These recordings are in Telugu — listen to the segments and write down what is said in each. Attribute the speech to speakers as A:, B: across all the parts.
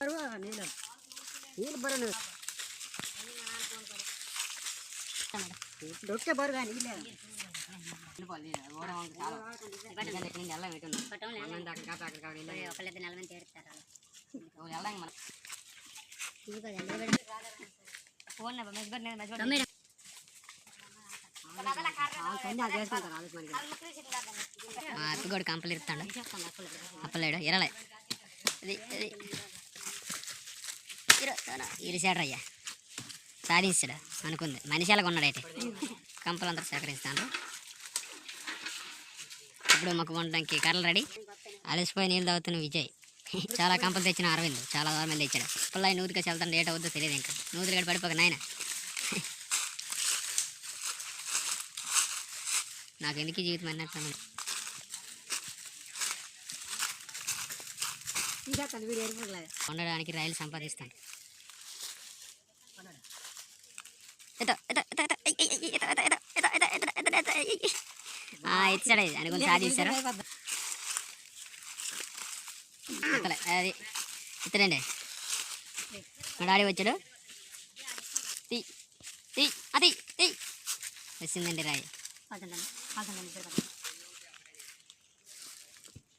A: ಬರುವ ನೀನು. ನೀನು ಬರೋಣ డొక్కే బరుగా నీళ్ళే
B: అప్పగోడు కంపలు ఇస్తాడు అప్పలేడు ఇరలే. అది అది. ఇరిసాడు అయ్యా. సాధించాడు అనుకుంది. మనిషి ఎలాగ ఉన్నాడు అయితే కంపలందరూ సేకరిస్తాను ఇప్పుడు మాకు వండడానికి కర్రలు రెడీ. అలసిపోయి నీళ్ళు తాగుతున్న విజయ్. చాలా కంపలు తెచ్చిన అరవింద్. చాలా దూరం మంది తెచ్చాడు. పిల్లలు నూతికి వెళ్తాను లేట్ అవుద్దో తెలియదు ఇంకా. నూతులు గడి పడిపోక నాయన. నాకు ఎందుకు జీవితం అన్నట్టు ఐ. ఆ, ఎత్తాడు ఇది అనుకుని సాధిస్తారు ఎత్తలే, అది ఎత్తడండి మా డాడీ వచ్చాడు తీ తీ అది తీ వచ్చిందండి రాయి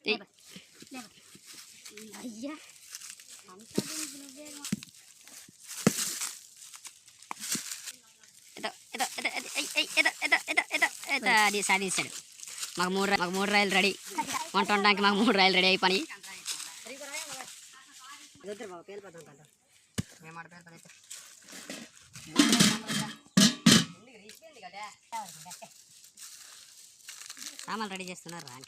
B: తీ
A: అయ్యా.
B: అది సాధించాడు మాకు మూడు మాకు మూడు రాయలు రెడీ. వంట వండడానికి మాకు మూడు రాయలు రెడీ
A: అయి
B: పని రెడీ చేస్తున్నారు? రాని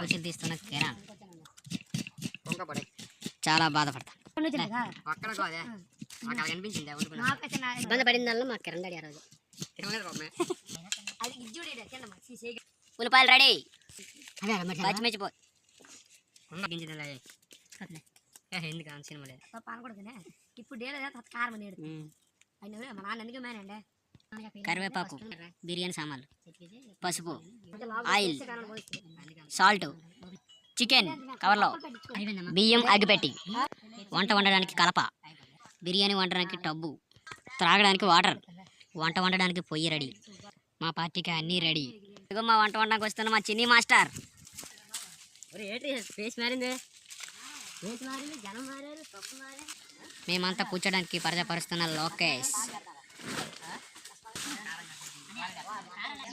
B: కూర్చొని తీస్తున్న కిరాణ్ చాలా బాధపడతా. ఇబ్బంది పడిందల్లా మా కిరణ్ డాడీ ఆ రోజు. ఉల్లిపాయలు రెడీ. ఎందుకు సినిమా లేదు.
A: ఇప్పుడు డేలో కారం నేడు. అయినా మా నాన్న ఎందుకు మేనండి?
B: కరివేపాకు బిర్యానీ సామాన్లు పసుపు ఆయిల్ సాల్ట్ చికెన్ కవర్లో బియ్యం అగ్గిపెట్టి వంట వండడానికి కలప బిర్యానీ వండడానికి టబ్బు త్రాగడానికి వాటర్ వంట వండడానికి పొయ్యి రెడీ. మా పార్టీకి అన్నీ రెడీ. ఇదిగో మా వంట వండడానికి వస్తున్న మా చిన్ని మాస్టర్. ఫేస్ మారింది? మేమంతా కూర్చోడానికి పరచపరుస్తున్న లోకేష్.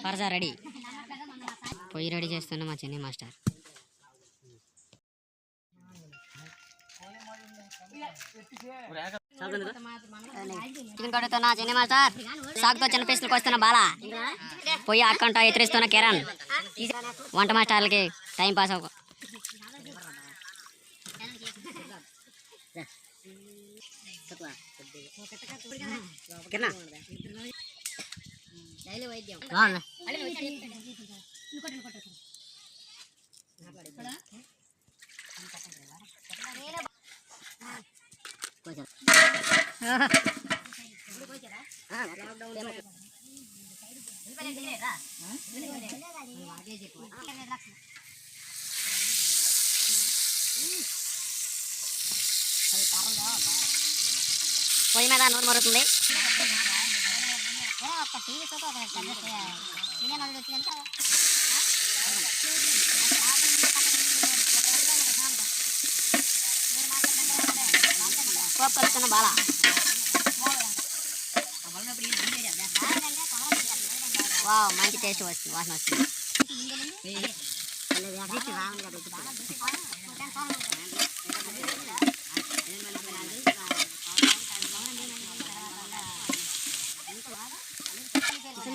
B: పరసా రెడీ. పొయ్యి రెడీ చేస్తున్న మా చిన్ని మాస్టర్. చికెన్ కడుగుతున్న చిన్ని మాస్టర్. సాగుతో చిన్న పీసులకు వస్తున్న బాల. పొయ్యి అక్కంట ఎత్తిరిస్తున్న కిరణ్. వంట మాస్టర్లకి టైం పాస్ అవ్వ.
A: కిరణ్.
B: బాగుంది పొయ్యి మీద నూనె మరుగుతుంది Wow, kita itu
A: masih, masih.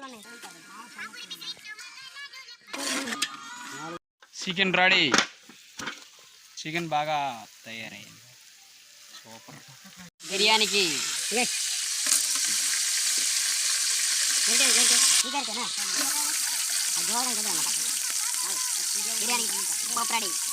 A: ఉన్నాయి
C: చికెన్ రెడీ చికెన్ బాగా తయారైంది సూపర్
B: బిర్యానీకి బిర్యానీ పప్పు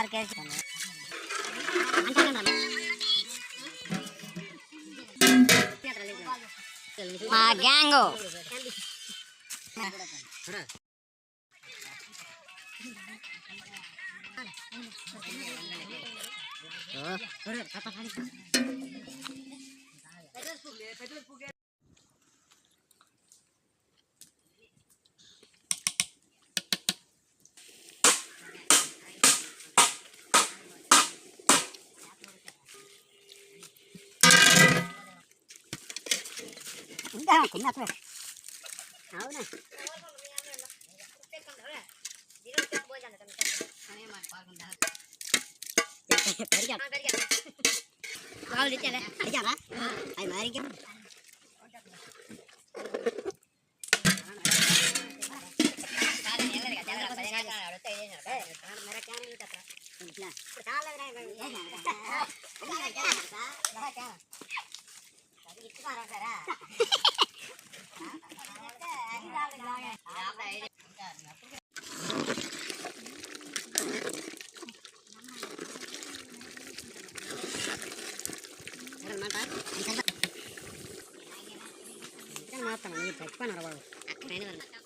B: ఆరు కేజీ మా gang không cũng là thôi. Thảo này மாத்தணும் நீ தைப்பா நடவாகும்